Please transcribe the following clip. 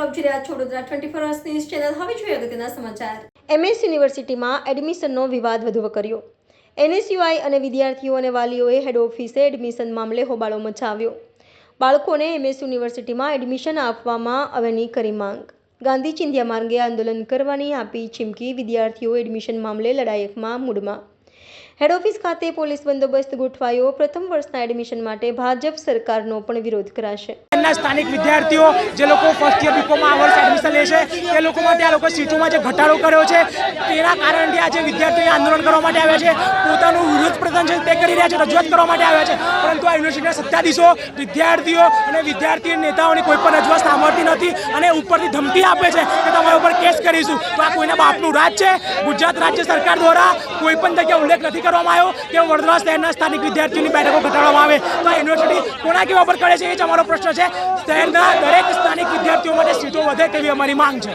Vadodara twenty four hours news channel હવે જોઈએ અગત્યના સમાચાર. એમએસ યુનિવર્સિટીમાં એડમિશનનો વિવાદ વધુ કર્યો એનએસયુઆઈ અને વિદ્યાર્થીઓ અને વાલીઓએ હેડ ઓફિસે એડમિશન મામલે હોબાળો મચાવ્યો. બાળકોને એમએસ યુનિવર્સિટીમાં એડમિશન આપવામાં આવેની કરી માંગ. ગાંધી ચિંધ્યા માર્ગે આંદોલન કરવાની આપી ચીમકી વિદ્યાર્થીઓ એડમિશન મામલે લડાયકમાં મૂડમાં. હેડ ઓફિસ ખાતે પોલીસ બંદોબસ્ત ગોઠવાયો. પ્રથમ વર્ષના એડમિશન માટે ભાજપ સરકારનો પણ વિરોધ કરાશે. સ્થાનિક વિદ્યાર્થીઓ, જે લોકો ફર્સ્ટ યર બીકોમાં આ વર્ષે એડમિશન લે છે, તે લોકો માટે આ લોકો સીટોમાં જે ઘટાડો કર્યો છે, તેના કારણથી આજે વિદ્યાર્થીઓ આંદોલન કરવા માટે આવ્યા છે. પોતાનું વિરોધ પ્રદર્શન છે તે કરી રહ્યા છે, રજૂઆત કરવા માટે આવ્યા છે. પરંતુ આ યુનિવર્સિટીના સત્તાધીશો વિદ્યાર્થીઓ અને વિદ્યાર્થી નેતાઓની કોઈ પણ રજૂઆત સાંભળતી નથી અને ઉપરથી ધમકી આપે છે કે તમારા ઉપર કેસ કરીશું. તો આ કોઈના બાપનું રાજ છે? ગુજરાત રાજ્ય સરકાર દ્વારા કોઈ પણ જગ્યાએ ઉલ્લેખ નથી કરવામાં આવ્યો કે વડોદરા શહેરના સ્થાનિક વિદ્યાર્થીઓની બેઠકો ઘટાડવામાં આવે તો યુનિવર્સિટી કોના કેવા પર કરે છે એ જ અમારો પ્રશ્ન છે. શહેરના દરેક સ્થાનિક વિદ્યાર્થીઓ માટે સીટો વધે તેવી અમારી માંગ છે.